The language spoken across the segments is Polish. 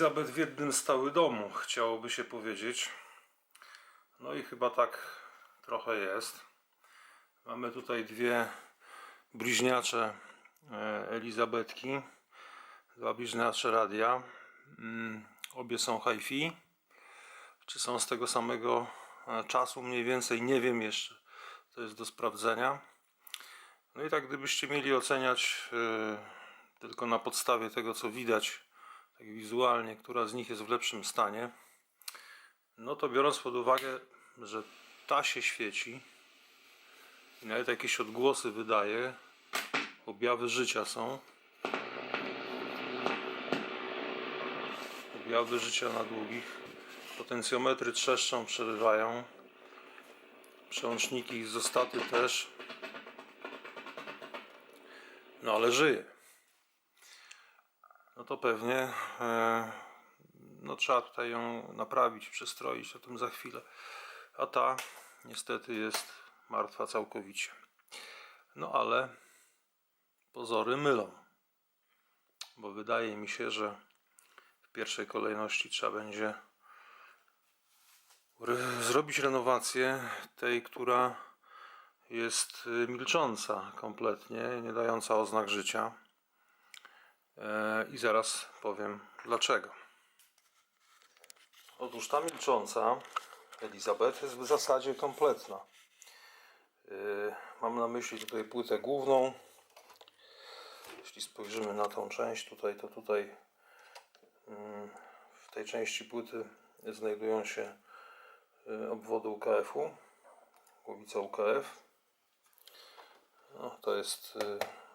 Elizabeth w jednym stały domu, chciałoby się powiedzieć. No i chyba tak trochę jest. Mamy tutaj dwie bliźniacze e, Elizabetki, dwa bliźniacze radia. Mm, Obie są hi-fi. Czy są z tego samego e, czasu mniej więcej? Nie wiem jeszcze. To jest do sprawdzenia. No i tak gdybyście mieli oceniać e, tylko na podstawie tego co widać tak wizualnie, która z nich jest w lepszym stanie, no to biorąc pod uwagę, że ta się świeci i nawet jakieś odgłosy wydaje, objawy życia są, objawy życia na długich, potencjometry trzeszczą, przerywają, przełączniki izostaty też, no ale żyje no to pewnie e, no trzeba tutaj ją naprawić, przestroić, o tym za chwilę. A ta niestety jest martwa całkowicie. No ale pozory mylą. Bo wydaje mi się, że w pierwszej kolejności trzeba będzie zrobić renowację tej, która jest y, milcząca kompletnie, nie dająca oznak życia. E, I zaraz powiem dlaczego. Otóż ta milcząca Elizabeth jest w zasadzie kompletna. E, Mam na myśli tutaj płytę główną. Jeśli spojrzymy na tą część tutaj, to tutaj mm, w tej części płyty znajdują się e, obwody UKF-u, głowica UKF. No, to jest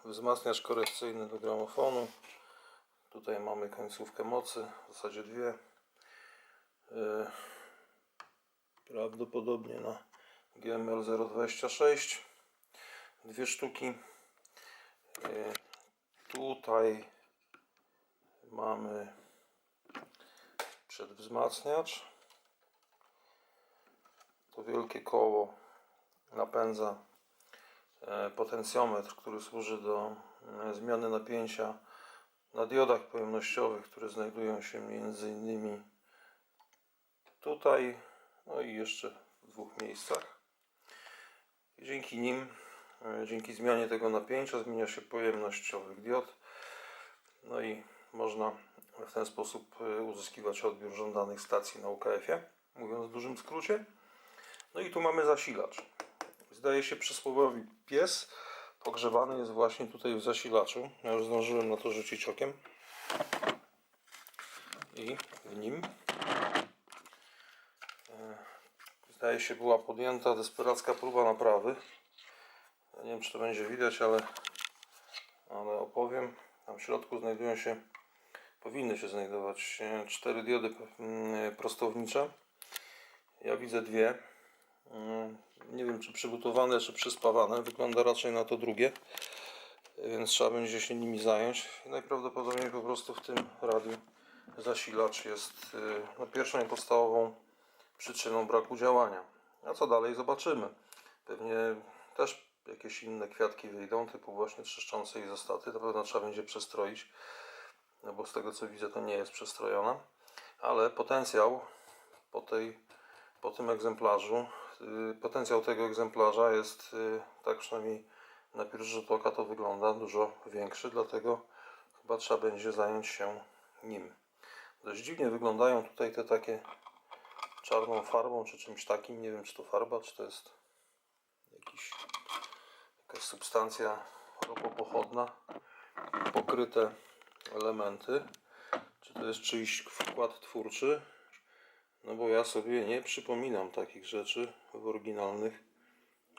wzmacniacz korekcyjny do gramofonu. Tutaj mamy końcówkę mocy, w zasadzie dwie. Y, Prawdopodobnie na GML 026. Dwie sztuki. Y, Tutaj mamy przedwzmacniacz. To wielkie koło napędza e, potencjometr, który służy do e, zmiany napięcia na diodach pojemnościowych, które znajdują się między innymi tutaj, no i jeszcze w dwóch miejscach. I dzięki nim, e, dzięki zmianie tego napięcia zmienia się pojemność owych diod. No i można w ten sposób e, uzyskiwać odbiór żądanych stacji na UKF-ie, mówiąc w dużym skrócie. No i tu mamy zasilacz. Zdaje się przysłowiowi pies pogrzebany jest właśnie tutaj w zasilaczu. Ja już zdążyłem na to rzucić okiem. I w nim e, zdaje się była podjęta desperacka próba naprawy. Nie wiem czy to będzie widać, ale, ale opowiem. Tam w środku znajdują się, powinny się znajdować e, cztery diody mm, prostownicze. Ja widzę dwie. Mm, Nie wiem, czy przygotowane, czy przyspawane. Wygląda raczej na to drugie, więc trzeba będzie się nimi zająć. I najprawdopodobniej po prostu w tym radiu zasilacz jest y, no, pierwszą i podstawową przyczyną braku działania. A co dalej zobaczymy. Pewnie też jakieś inne kwiatki wyjdą, typu właśnie trzeszczące izostaty. To pewno trzeba będzie przestroić, no bo z tego co widzę to nie jest przestrojona. Ale potencjał po tej po tym egzemplarzu. Y, Potencjał tego egzemplarza jest, y, tak przynajmniej na pierwszy rzut oka to wygląda, dużo większy, dlatego chyba trzeba będzie zająć się nim. Dość dziwnie wyglądają tutaj te takie czarną farbą, czy czymś takim. Nie wiem, czy to farba, czy to jest jakiś, jakaś substancja ropopochodna, pokryte elementy. Czy to jest czyjś wkład twórczy, no bo ja sobie nie przypominam takich rzeczy w oryginalnych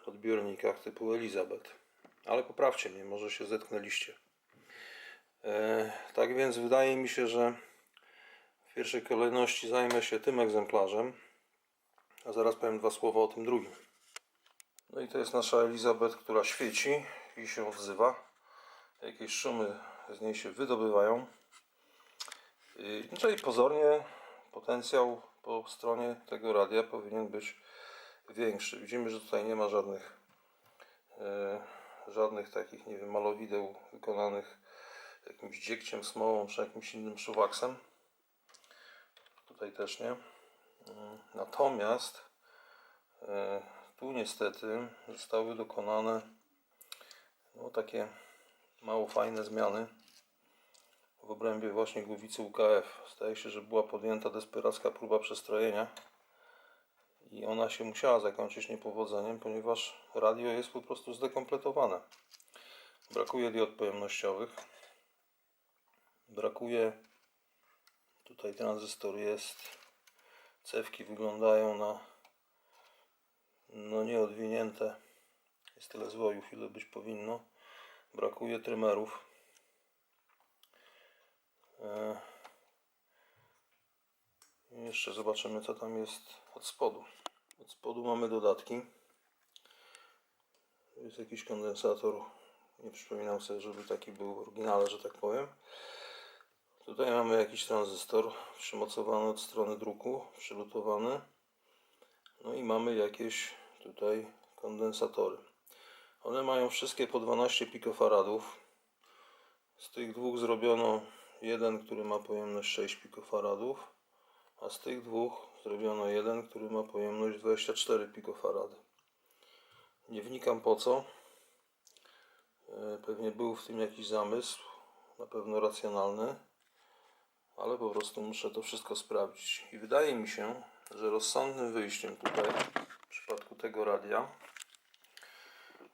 odbiornikach typu Elizabeth. Ale poprawcie mnie, może się zetknęliście. E, tak więc wydaje mi się, że w pierwszej kolejności zajmę się tym egzemplarzem, a zaraz powiem dwa słowa o tym drugim. No i to jest nasza Elizabeth, która świeci i się odzywa. Jakieś szumy z niej się wydobywają. I- No czyli pozornie potencjał po stronie tego radia powinien być większy. Widzimy, że tutaj nie ma żadnych e, żadnych takich, nie wiem, malowideł wykonanych jakimś dziegciem, smołą czy jakimś innym szuwaksem. tutaj też nie. Natomiast e, tu niestety zostały dokonane no, takie mało fajne zmiany w obrębie właśnie głowicy UKF. Zdaje się, że była podjęta desperacka próba przestrojenia i ona się musiała zakończyć niepowodzeniem, ponieważ radio jest po prostu zdekompletowane. Brakuje diod pojemnościowych, brakuje tutaj tranzystor jest, cewki wyglądają na no nieodwinięte, jest tyle zwojów ile być powinno, brakuje trymerów. E, jeszcze zobaczymy co tam jest od spodu. Od spodu mamy dodatki. Jest jakiś kondensator. Nie przypominam sobie, żeby taki był w oryginale, że tak powiem. Tutaj mamy jakiś tranzystor przymocowany od strony druku, przylutowany. No i mamy jakieś tutaj kondensatory. One mają wszystkie po 12 pikofaradów. Z tych dwóch zrobiono jeden, który ma pojemność 6 pikofaradów, a z tych dwóch zrobiono jeden, który ma pojemność 24 pikofarady. Nie wnikam po co. E, Pewnie był w tym jakiś zamysł, na pewno racjonalny, ale po prostu muszę to wszystko sprawdzić. I wydaje mi się, że rozsądnym wyjściem tutaj, w przypadku tego radia,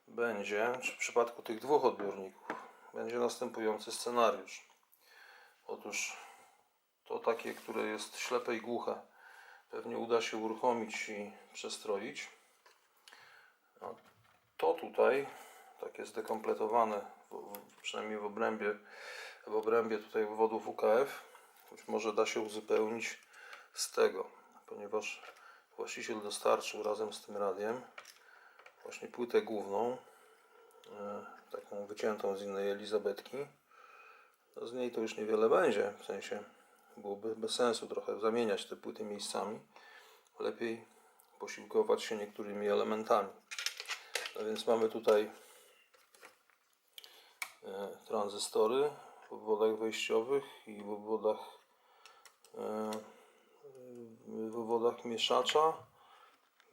będzie, czy w przypadku tych dwóch odbiorników, będzie następujący scenariusz. Otóż to takie, które jest ślepe i głuche, pewnie uda się uruchomić i przestroić. A to tutaj, takie zdekompletowane, przynajmniej w obrębie, w obrębie tutaj wywodów UKF, być może da się uzupełnić z tego, ponieważ właściciel dostarczył razem z tym radiem właśnie płytę główną, e, taką wyciętą z innej Elizabetki. No z niej to już niewiele będzie, w sensie byłoby bez sensu trochę zamieniać te płyty miejscami. Lepiej posiłkować się niektórymi elementami. No więc mamy tutaj e, tranzystory w obwodach wejściowych i w obwodach e, w obwodach mieszacza.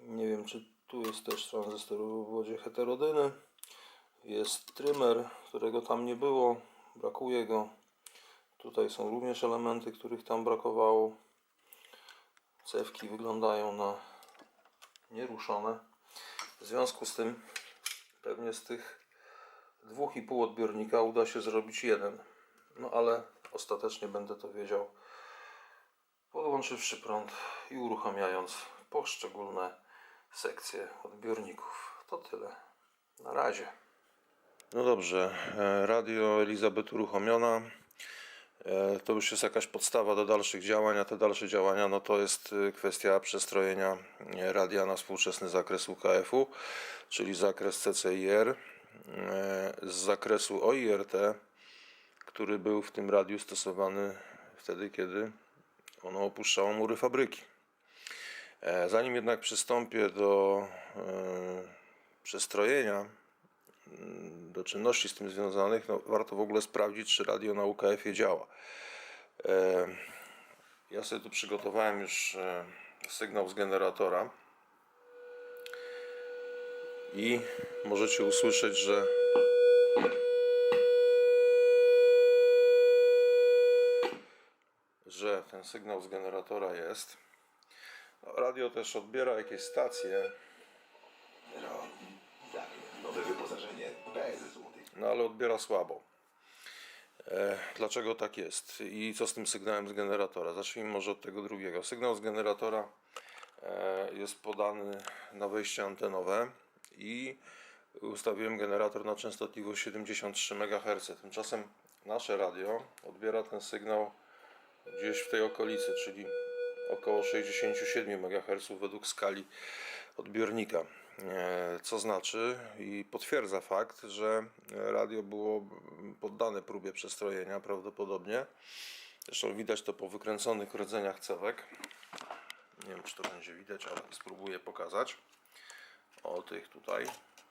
Nie wiem, czy tu jest też tranzystor w obwodzie heterodyny. Jest trymer, którego tam nie było. Brakuje go. Tutaj są również elementy, których tam brakowało. Cewki wyglądają na nieruszone. W związku z tym pewnie z tych dwóch i pół odbiornika uda się zrobić jeden. No ale ostatecznie będę to wiedział podłączywszy prąd i uruchamiając poszczególne sekcje odbiorników. To tyle. Na razie. No dobrze, e, radio Elizabeth uruchomiona. E, To już jest jakaś podstawa do dalszych działań, a te dalsze działania no to jest e, kwestia przestrojenia radia na współczesny zakres UKF-u, czyli zakres CCIR z zakresu OIRT, który był w tym radiu stosowany wtedy, kiedy ono opuszczało mury fabryki. Zanim jednak przystąpię do przestrojenia, do czynności z tym związanych, no, warto w ogóle sprawdzić, czy radio na UKF-ie działa. E, Ja sobie tu przygotowałem już e, sygnał z generatora i możecie usłyszeć, że że ten sygnał z generatora jest. No, Radio też odbiera jakieś stacje, no ale odbiera słabo. E, dlaczego tak jest? I co z tym sygnałem z generatora? Zacznijmy może od tego drugiego. Sygnał z generatora e, jest podany na wejście antenowe i ustawiłem generator na częstotliwość 73 MHz. Tymczasem nasze radio odbiera ten sygnał gdzieś w tej okolicy, czyli około 67 MHz według skali odbiornika. E, Co znaczy i potwierdza fakt, że radio było poddane próbie przestrojenia prawdopodobnie. Zresztą widać to po wykręconych rdzeniach cewek. Nie wiem, czy to będzie widać, ale spróbuję pokazać. O tych tutaj.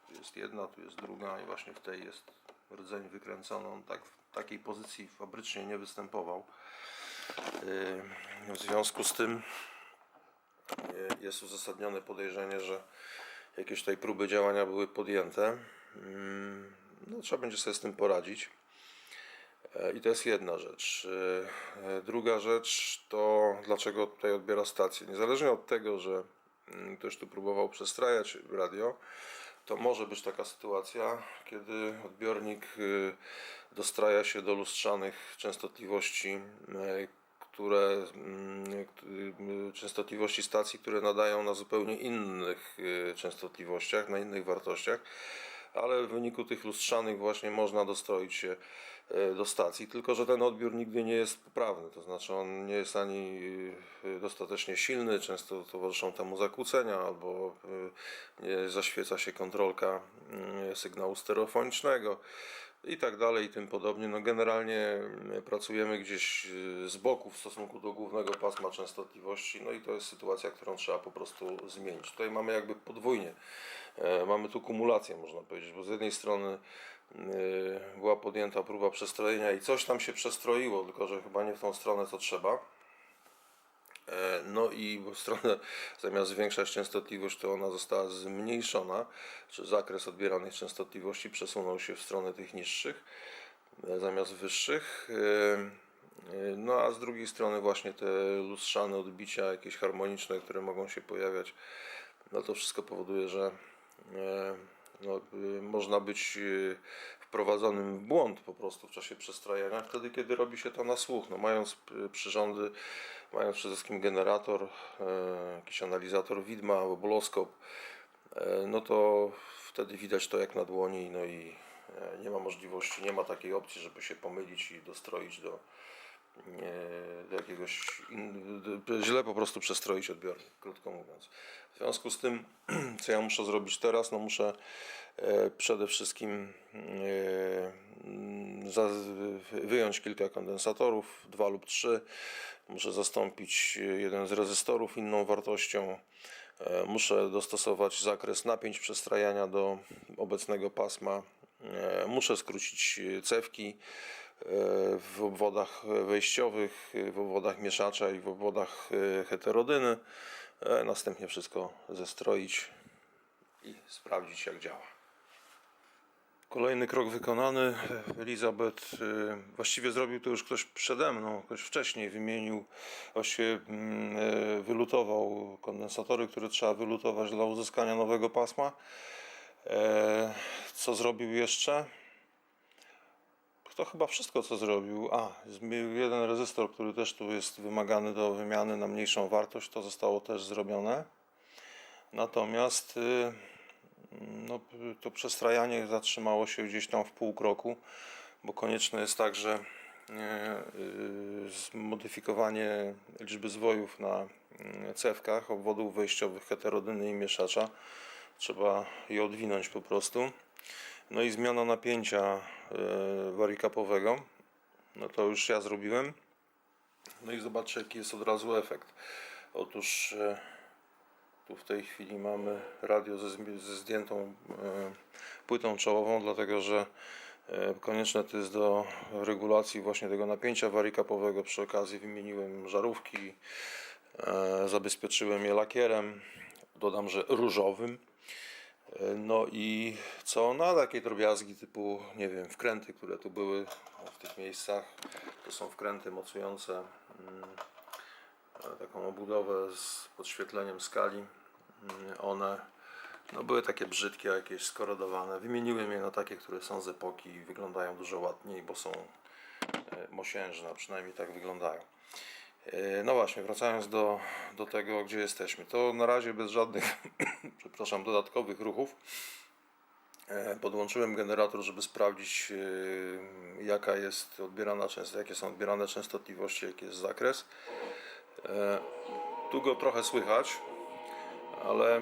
Tu jest jedna, tu jest druga i właśnie w tej jest rdzeń wykręcony. On tak w takiej pozycji fabrycznie nie występował. Yy, w związku z tym e, jest uzasadnione podejrzenie, że jakieś tutaj próby działania były podjęte. Mm, No, trzeba będzie sobie z tym poradzić. E, I to jest jedna rzecz. E, e, Druga rzecz to dlaczego tutaj odbiera stację. Niezależnie od tego, że mm, ktoś tu próbował przestrajać radio, to może być taka sytuacja, kiedy odbiornik y, dostraja się do lustrzanych częstotliwości, y, które mm, y, częstotliwości stacji, które nadają na zupełnie innych y, częstotliwościach, na innych wartościach, ale w wyniku tych lustrzanych właśnie można dostroić się y, do stacji, tylko że ten odbiór nigdy nie jest poprawny, to znaczy on nie jest ani dostatecznie silny, często towarzyszą temu zakłócenia, albo zaświeca się kontrolka sygnału stereofonicznego i tak dalej i tym podobnie. No generalnie y, pracujemy gdzieś y, z boku w stosunku do głównego pasma częstotliwości, no i to jest sytuacja, którą trzeba po prostu zmienić. Tutaj mamy jakby podwójnie, e, mamy tu kumulację można powiedzieć, bo z jednej strony była podjęta próba przestrojenia i coś tam się przestroiło, tylko że chyba nie w tą stronę co trzeba. E, No i stronę, zamiast zwiększać częstotliwość, to ona została zmniejszona, czy zakres odbieranych częstotliwości przesunął się w stronę tych niższych e, zamiast wyższych. E, No a z drugiej strony właśnie te lustrzane odbicia, jakieś harmoniczne, które mogą się pojawiać, no to wszystko powoduje, że no, można być wprowadzonym w błąd po prostu w czasie przestrajania, wtedy kiedy robi się to na słuch. No, mając przyrządy, mając przede wszystkim generator, e, jakiś analizator widma, oboloskop, e, no to wtedy widać to jak na dłoni, no i e, nie ma możliwości, nie ma takiej opcji, żeby się pomylić i dostroić do, do jakiegoś, źle po prostu przestroić odbiornik, krótko mówiąc. W związku z tym, co ja muszę zrobić teraz, no muszę przede wszystkim wyjąć kilka kondensatorów, dwa lub trzy. Muszę zastąpić e, jeden z rezystorów inną wartością. E, Muszę dostosować zakres napięć przestrajania do obecnego pasma. E, Muszę skrócić cewki w obwodach wejściowych, w obwodach mieszacza i w obwodach heterodyny. Następnie wszystko zestroić i sprawdzić jak działa. Kolejny krok wykonany. Elizabeth y, właściwie zrobił to już ktoś przede mną, ktoś wcześniej wymienił, właściwie mm, y, wylutował kondensatory, które trzeba wylutować dla uzyskania nowego pasma. E, Co zrobił jeszcze? To chyba wszystko, co zrobił. A, zmienił jeden rezystor, który też tu jest wymagany do wymiany na mniejszą wartość, to zostało też zrobione. Natomiast y, no, to przestrajanie zatrzymało się gdzieś tam w pół kroku, bo konieczne jest także e, y, zmodyfikowanie liczby zwojów na mm, cewkach obwodów wejściowych heterodyny i mieszacza. Trzeba je odwinąć po prostu. No i zmiana napięcia e, warikapowego. No to już ja zrobiłem. No i zobaczcie jaki jest od razu efekt. Otóż e, tu w tej chwili mamy radio ze, ze zdjętą e, płytą czołową, dlatego że e, konieczne to jest do regulacji właśnie tego napięcia warikapowego. Przy okazji wymieniłem żarówki, e, zabezpieczyłem je lakierem, dodam, że różowym. No i co? No takie drobiazgi typu, nie wiem, wkręty, które tu były w tych miejscach. To są wkręty mocujące mm, taką obudowę z podświetleniem skali. Mm, One no, były takie brzydkie, jakieś skorodowane. Wymieniłem je na takie, które są z epoki i wyglądają dużo ładniej, bo są e, mosiężne, przynajmniej tak wyglądają. E, No właśnie, wracając do, do tego, gdzie jesteśmy. To na razie bez żadnych, przepraszam, dodatkowych ruchów. E, Podłączyłem generator, żeby sprawdzić, jaka jest odbierana często, jakie są odbierane częstotliwości, jaki jest zakres. Tu go trochę słychać, ale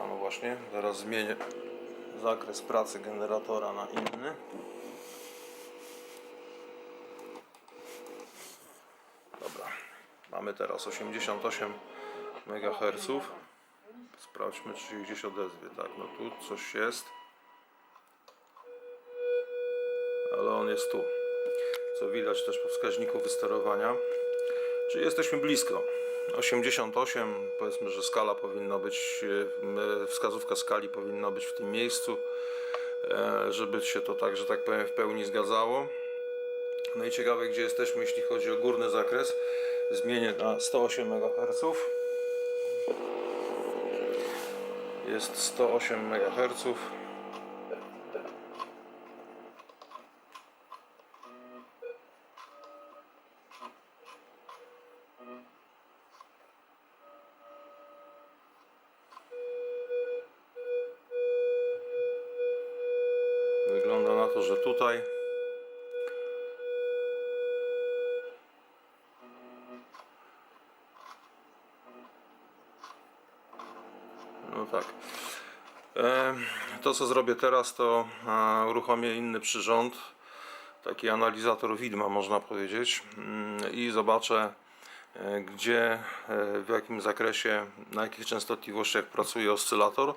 a no właśnie, teraz zmienię zakres pracy generatora na inny. Dobra, mamy teraz 88 MHz. Sprawdźmy, czy się gdzieś odezwie. Tak, no tu coś jest. Ale on jest tu. co widać też po wskaźniku wysterowania. Czyli jesteśmy blisko. 88, powiedzmy, że skala powinna być, e, wskazówka skali powinna być w tym miejscu, e, żeby się to tak, że tak powiem, w pełni zgadzało. No i ciekawe, gdzie jesteśmy, jeśli chodzi o górny zakres. Zmienię na 108 MHz. Jest 108 MHz. Tutaj No tak. To co zrobię teraz to e, uruchomię inny przyrząd, taki analizator widma można powiedzieć mm, i zobaczę e, gdzie, e, w jakim zakresie, na jakich częstotliwościach pracuje oscylator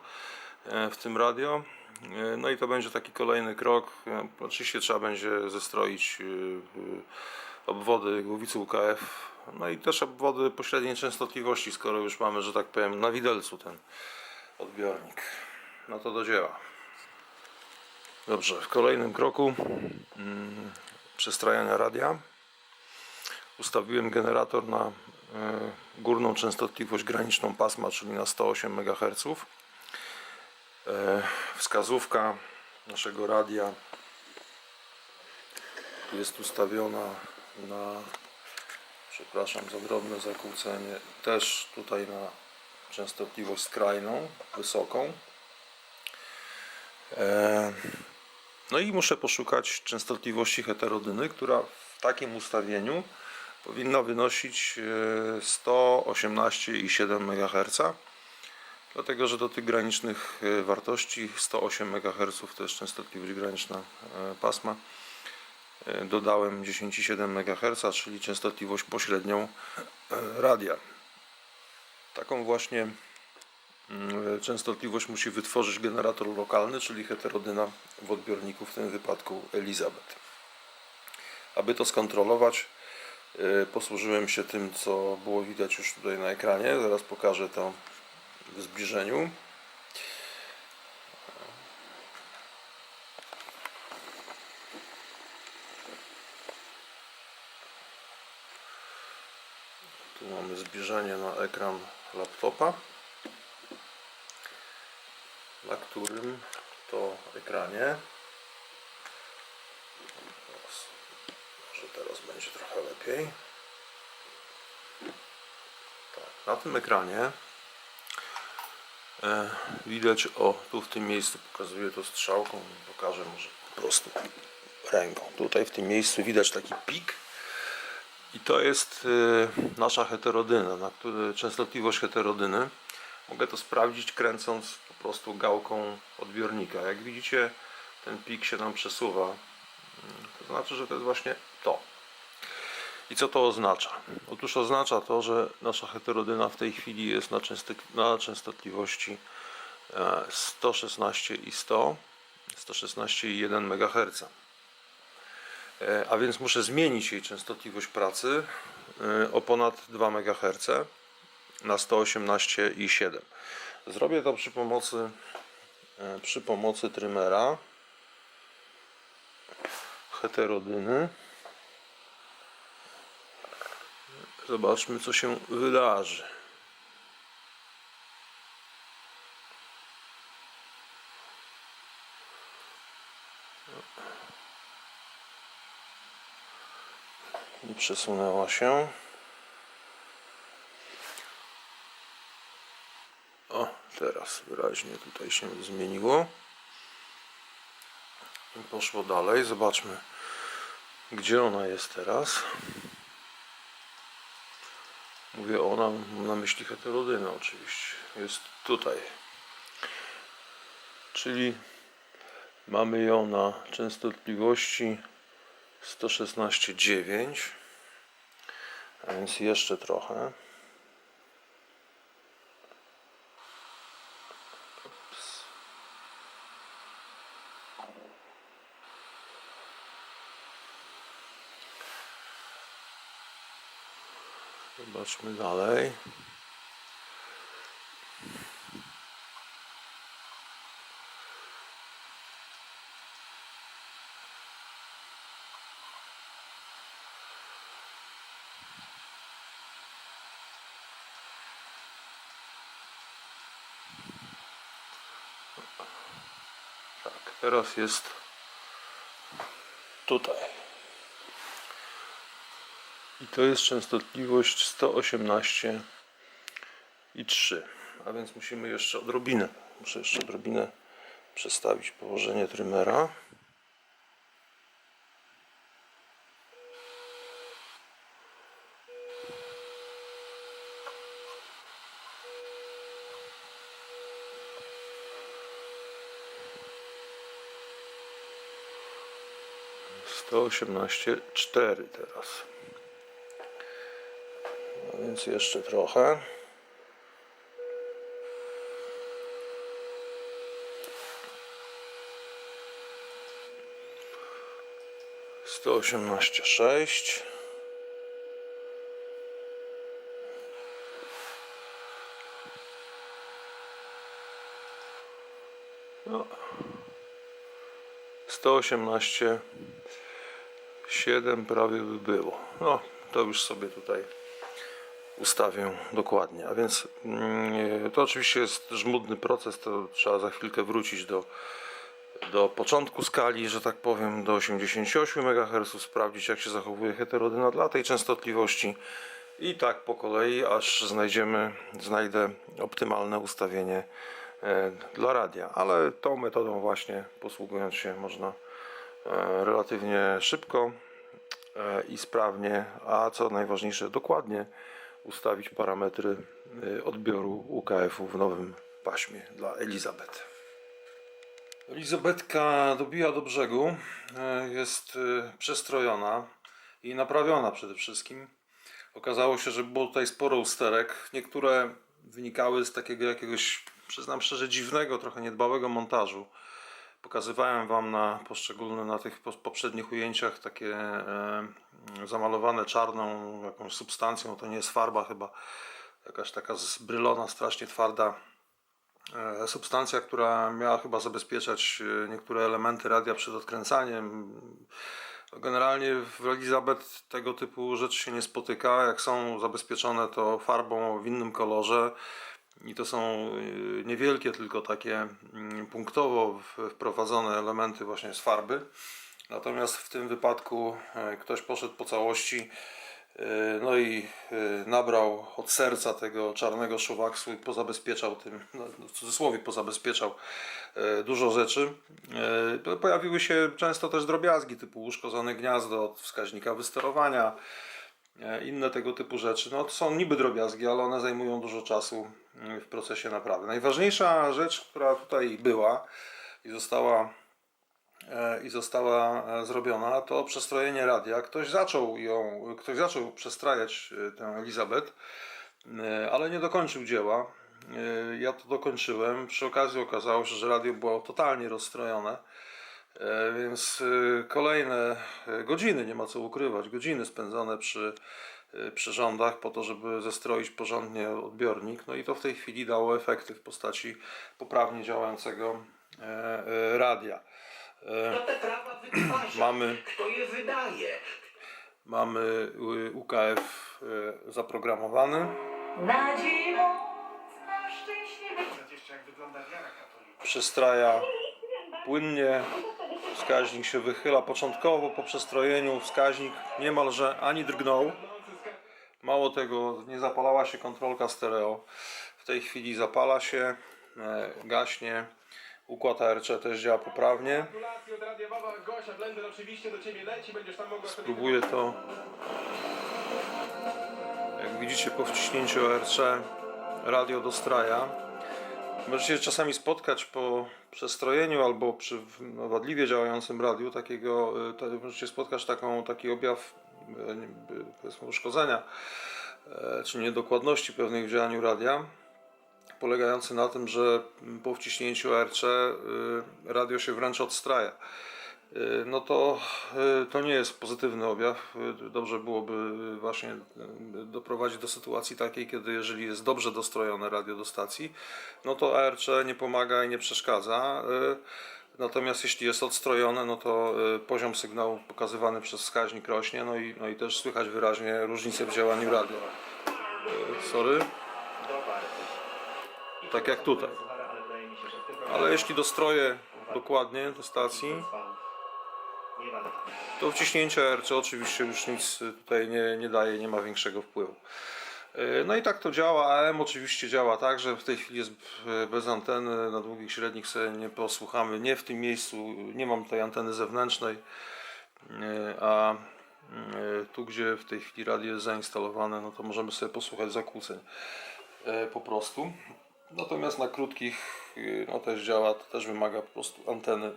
w tym radio. E, No i to będzie taki kolejny krok. E, Oczywiście trzeba będzie zestroić e, obwody głowicy UKF, no i też obwody pośredniej częstotliwości, skoro już mamy, że tak powiem, na widelcu ten odbiornik. No to do dzieła. Dobrze, w kolejnym kroku mm, przestrajania radia ustawiłem generator na e, górną częstotliwość graniczną pasma, czyli na 108 MHz. E, wskazówka naszego radia jest ustawiona na przepraszam za drobne zakłócenie też tutaj na częstotliwość skrajną, wysoką. E, no i muszę poszukać częstotliwości heterodyny, która w takim ustawieniu powinna wynosić e, 118,7 MHz dlatego, że do tych granicznych e, wartości 108 MHz to jest częstotliwość graniczna e, pasma e, dodałem 10,7 MHz, czyli częstotliwość pośrednią radia. Taką właśnie mm, częstotliwość musi wytworzyć generator lokalny, czyli heterodyna w odbiorniku, w tym wypadku Elizabeth. Aby to skontrolować, posłużyłem się tym, co było widać już tutaj na ekranie. Zaraz pokażę to w zbliżeniu. Tu mamy zbliżenie na ekran laptopa, na którym to ekranie może teraz będzie trochę lepiej. Tak, na tym ekranie widać, o tu w tym miejscu pokazuję to strzałką, pokażę może po prostu ręką. Tutaj w tym miejscu widać taki pik i to jest y, nasza heterodyna, na który, częstotliwość heterodyny. Mogę to sprawdzić kręcąc po prostu gałką odbiornika. Jak widzicie, ten pik się nam przesuwa. Mm, To znaczy, że to jest właśnie. I co to oznacza? Otóż oznacza to, że nasza heterodyna w tej chwili jest na, częsty- na częstotliwości e, 116 i 100, 116,1 MHz. E, A więc muszę zmienić jej częstotliwość pracy e, o ponad 2 MHz na 118,7. Zrobię to przy pomocy e, przy pomocy trymera heterodyny. Zobaczmy co się wydarzy. i przesunęła się. O, teraz wyraźnie tutaj się zmieniło. I poszło dalej. Zobaczmy, gdzie ona jest teraz. Mówię ona, mam na myśli heterodynę oczywiście. Jest tutaj. Czyli mamy ją na częstotliwości 116,9 a więc jeszcze trochę Zobaczmy dalej. Tak, teraz jest tutaj. To jest częstotliwość 118 i 3. A więc musimy jeszcze odrobinę, muszę jeszcze odrobinę przestawić położenie trymera. Osiemnaście cztery teraz. Więc jeszcze trochę. Sto osiemnaście sześć. No. Sto osiemnaście siedem prawie by było. No, to już sobie tutaj ustawię dokładnie. A więc mm, to oczywiście jest żmudny proces, to trzeba za chwilkę wrócić do, do początku skali, że tak powiem, do 88 MHz, sprawdzić jak się zachowuje heterodyna dla tej częstotliwości i tak po kolei, aż znajdziemy, znajdę optymalne ustawienie e, dla radia. Ale tą metodą właśnie posługując się można e, relatywnie szybko e, i sprawnie, a co najważniejsze dokładnie ustawić parametry y, odbioru UKF-u w nowym paśmie dla Elizabeth. Elizabetka dobija do brzegu, y, jest y, przestrojona i naprawiona przede wszystkim. Okazało się, że było tutaj sporo usterek. Niektóre wynikały z takiego jakiegoś, przyznam szczerze, dziwnego, trochę niedbałego montażu. Pokazywałem Wam na poszczególnych, na tych po- poprzednich ujęciach takie e, zamalowane czarną jakąś substancją, to nie jest farba chyba, jakaś taka zbrylona, strasznie twarda e, substancja, która miała chyba zabezpieczać e, niektóre elementy radia przed odkręcaniem. Generalnie w Elizabeth tego typu rzeczy się nie spotyka. Jak są zabezpieczone, to farbą w innym kolorze. I to są y, niewielkie, tylko takie mm, punktowo wprowadzone elementy właśnie z farby. Natomiast w tym wypadku e, ktoś poszedł po całości, e, no i nabrał od serca tego czarnego szowaksu i pozabezpieczał tym, no, w cudzysłowie pozabezpieczał dużo rzeczy. Pojawiły się często też drobiazgi typu uszkodzone gniazdo od wskaźnika wysterowania, inne tego typu rzeczy. No to są niby drobiazgi, ale one zajmują dużo czasu mm, w procesie naprawy. Najważniejsza rzecz, która tutaj była i została e, i została e, zrobiona, to przestrojenie radia. Ktoś zaczął ją, ktoś zaczął przestrajać e, tę Elizabeth, e, ale nie dokończył dzieła. E, Ja to dokończyłem. Przy okazji okazało się, że radio było totalnie rozstrojone. E, Więc e, kolejne e, godziny, nie ma co ukrywać, godziny spędzone przy przyrządach po to, żeby zestroić porządnie odbiornik. No i to w tej chwili dało efekty w postaci poprawnie działającego radia. Kto te prawa wytwarza? Mamy, Kto je wydaje? mamy UKF zaprogramowany. Na dziwo, na szczęśliwy. Przestraja płynnie. Wskaźnik się wychyla początkowo po przestrojeniu. Wskaźnik niemalże ani drgnął. Mało tego, nie zapalała się kontrolka stereo. W tej chwili zapala się, e, gaśnie. Układ ARC też działa poprawnie. Spróbuję to. Jak widzicie po wciśnięciu ORC radio dostraja. Możecie się czasami spotkać po przestrojeniu albo przy no, wadliwie działającym radiu takiego, y, to możecie spotkać taką, taki objaw y, y, powiedzmy uszkodzenia czy niedokładności pewnych w działaniu radia polegający na tym, że po wciśnięciu ARC radio się wręcz odstraja. Y, no to y, to nie jest pozytywny objaw. Y, Dobrze byłoby właśnie doprowadzić do sytuacji takiej, kiedy jeżeli jest dobrze dostrojone radio do stacji, no to ARC nie pomaga i nie przeszkadza. Natomiast jeśli jest odstrojone, no to poziom sygnału pokazywany przez wskaźnik rośnie, no i, no i też słychać wyraźnie różnicę w działaniu radia. Y, Sorry, tak jak tutaj. Ale jeśli dostroję dokładnie do stacji, to wciśnięcie RC oczywiście już nic tutaj nie, nie daje, nie ma większego wpływu. Y, No i tak to działa. AM oczywiście działa tak, że w tej chwili jest y, bez anteny, na długich, średnich sobie nie posłuchamy. Nie w tym miejscu, nie mam tej anteny zewnętrznej, y, a tu gdzie w tej chwili radio jest zainstalowane, no to możemy sobie posłuchać zakłóceń po prostu. Natomiast na krótkich no też działa, to też wymaga po prostu anteny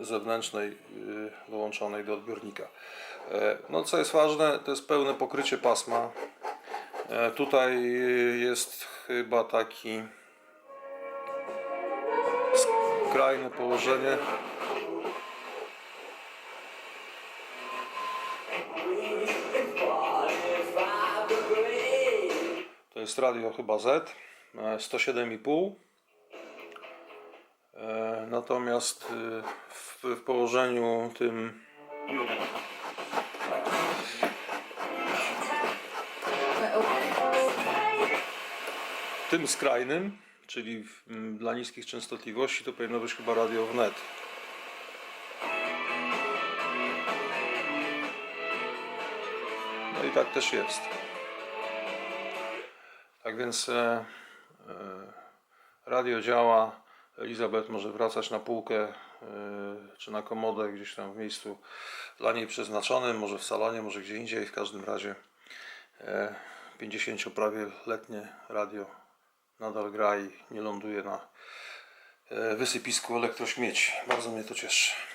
zewnętrznej y, dołączonej do odbiornika. E, No co jest ważne, to jest pełne pokrycie pasma. E, Tutaj jest chyba taki skrajne położenie. To jest radio chyba Z, e, 107,5. E, Natomiast y, w, w położeniu tym tym skrajnym, czyli w, dla niskich częstotliwości, to powinno być chyba radio wnet. No i tak też jest. Tak więc e, e, radio działa. Elizabeth może wracać na półkę e, czy na komodę gdzieś tam w miejscu dla niej przeznaczonym, może w salonie, może gdzie indziej. W każdym razie e, 50 prawie letnie radio nadal gra i nie ląduje na e, wysypisku elektrośmieci. Bardzo mnie to cieszy.